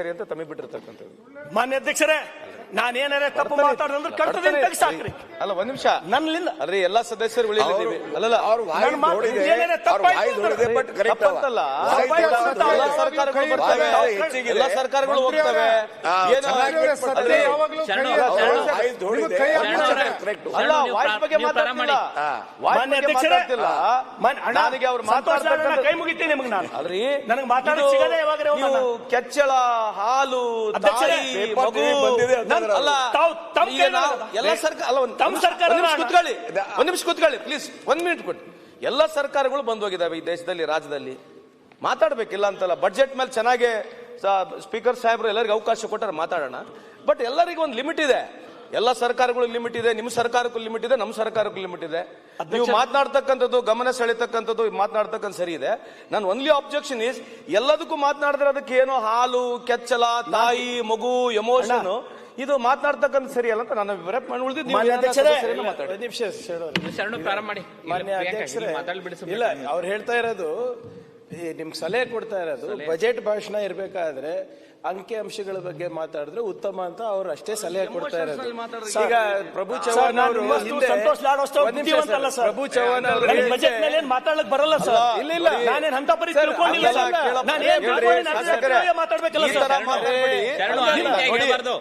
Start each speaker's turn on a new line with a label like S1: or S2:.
S1: ಸರಿ ಅಂತ ತಮಗೆ ಬಿಟ್ಟಿರ್ತಕ್ಕಂಥದ್ದು.
S2: ಮಾನ್ಯ ಅಧ್ಯಕ್ಷರೇ ನಾನೇನಾರ ತಪ್ಪು ಮಾತಾಡಿದ್ರೆ ಕರ್ತದೆ ತೆಗ್ಸಾಕ್ರಿ
S1: ಅಲ್ಲ ಒಂದ್ ನಿಮಿಷ.
S2: ನನ್ನಿಂದ
S1: ಅಲ್ರಿ ಎಲ್ಲಾ ಸದಸ್ಯರು ಉಳಿದಿದ್ದೀವಿ. ಅಲ್ಲಲ್ಲ
S3: ಅವ್ರ ವಾಯ್ ನೋಡಿದೆ ಅವ್ರ ವಾಯ್ ನೋಡಿದೆ ಬಟ್ ಕರೆಕ್ಟ್. ನೋಡಿದೆ.
S1: ಎಲ್ಲಾ ಸರ್ಕಾರಗಳು ಬರ್ತವೆ ಎಲ್ಲಾ ಸರ್ಕಾರಗಳು ಹೋಗ್ತವೆ. ಏನು ಅಲ್ರಿ,
S3: ವಾಯ್ ನೋಡಿದೆ. ಕರೆಕ್ಟ್.
S1: ಅಲ್ಲ ವಾಯ್ಸ್ ಬಗ್ಗೆ ಮಾತಾಡ್ತಿಲ್ಲ. ವಾಯ್ಸ್ ಬಗ್ಗೆ
S2: ಅಧ್ಯಕ್ಷರೇ
S1: ಮಾತಾಡ್ತಿಲ್ಲ. ನನಗೆ ಅವ್ರು ಮಾತಾಡ್ತಕ್ಕಂಥ
S2: ಕೈ ಮುಗಿತೀನಿ ನಿಮ್ಗೆ ನಾನು.
S1: ಅಲ್ರಿ?
S2: ನನಗೆ
S1: ಮಾತಾಡೋ
S2: ಸಿಗದೆ ಯಾವಾಗ್ರೆ
S1: ನೀವು ಕೆಚ್ಚಳ ಹಾಲು ತಾಯಿ ಮಗು. ಅಲ್ಲ
S2: ತಾವು- ತಮ್ಮ
S1: ಎಲ್ಲ ಸರ್ಕಾರ ಅಲ್ಲ ಒಂದ್
S2: ತಮ್ಮ ಸರ್ಕಾರ
S1: ಒಂದ್ ನಿಮಿಷ ಕೂತ್ಕೊಳ್ಳಿ. ಒಂದ್ ನಿಮಿಷ ಕೂತ್ಕೊಳ್ಳಿ ಪ್ಲೀಸ್ ಒಂದ್ ಮಿನಿಟ್ ಕೊಡಿ. ಎಲ್ಲ ಸರ್ಕಾರಗಳು ಬಂದೋಗಿದಾವೆ ಈ ದೇಶದಲ್ಲಿ ರಾಜ್ಯದಲ್ಲಿ. ಮಾತಾಡ್ಬೇಕಿಲ್ಲ ಅಂತಲ್ಲ. ಬಡ್ಜೆಟ್ ಮೇಲೆ ಚೆನ್ನಾಗಿ ಸ್ಪೀಕರ್ ಸಾಹೇಬ್ರು ಎಲ್ಲರಿಗೂ ಅವಕಾಶ ಕೊಟ್ಟಾರೆ ಮಾತಾಡೋಣ. ಬಟ್ ಎಲ್ಲರಿಗೂ ಒಂದು ಲಿಮಿಟ್ ಇದೆ. ಎಲ್ಲ ಸರ್ಕಾರಗಳು ಲಿಮಿಟ್ ಇದೆ ನಿಮ್ಮ ಸರ್ಕಾರಕ್ಕೂ ಲಿಮಿಟ್ ಇದೆ ನಮ್ಮ ಸರ್ಕಾರಕ್ಕೂ ಲಿಮಿಟ್ ಇದೆ. ನೀವು ಮಾತನಾಡ್ತಕ್ಕಂಥದ್ದು ಗಮನ ಸೆಳೆತಕ್ಕಂಥದ್ದು ಮಾತನಾಡ್ತಕ್ಕಂಥ ಸರಿ ಇದೆ. ನಾನು ಒನ್ಲಿ ಆಬ್ಜೆಕ್ಷನ್ ಇಸ್ ಎಲ್ಲದಕ್ಕೂ ಮಾತನಾಡಿದ್ರೆ ಅದಕ್ಕೆ ಏನೋ? ಹಾಲು ಕೆಚ್ಚಲ ತಾಯಿ ಮಗು ಎಮೋಷನ್ ಇದು ಮಾತನಾಡ್ತಕ್ಕಂಥ ಸರಿ ಅಲ್ಲ ಅಂತ ನನ್ನ ವಿವರ ಮಾತಾಡಿ.
S2: ಶರಣು.
S4: ಪ್ರಾರಂಭ ಮಾಡಿ.
S2: ಮಾನ್ಯ ಅಧ್ಯಕ್ಷರೇ.
S4: ಮಾತಾಡ್ಬಿಡಿಸಿ
S2: ಇಲ್ಲ ಅವ್ರು ಹೇಳ್ತಾ ಇರೋದು ನಿಮ್ಗೆ ಸಲಹೆ ಕೊಡ್ತಾ ಇರೋದು ಬಜೆಟ್ ಭಾಷಣ ಇರಬೇಕಾದ್ರೆ ಅಂಕಿ ಅಂಶಗಳ ಬಗ್ಗೆ ಮಾತಾಡಿದ್ರೆ ಉತ್ತಮ ಅಂತ ಅವ್ರು ಅಷ್ಟೇ ಸಲಹೆ ಕೊಡ್ತಾ ಇರೋದು.
S1: ಈಗ ಪ್ರಭು ಚವ್ಹಾಣ್ ಅವರು ಹಿಂದೆ. ಪ್ರಭು ಚವ್ಹಾಣ್ ಅವರು
S2: ಬಜೆಟ್ ಮೇಲೆ ಏನ್ ಮಾತಾಡಕ್ ಬರಲ್ಲ ಸರ್. ಇಲ್ಲ ಇಲ್ಲ. ನಾನೇನ್ ಅಂತ ಪರಿ ತಿಳ್ಕೊಂಡಿಲ್ಲ ಸರ್. ನಾನು ಏನ್ ಮಾತಾಡ್ಬೇಕಲ್ಲ ಸರ್.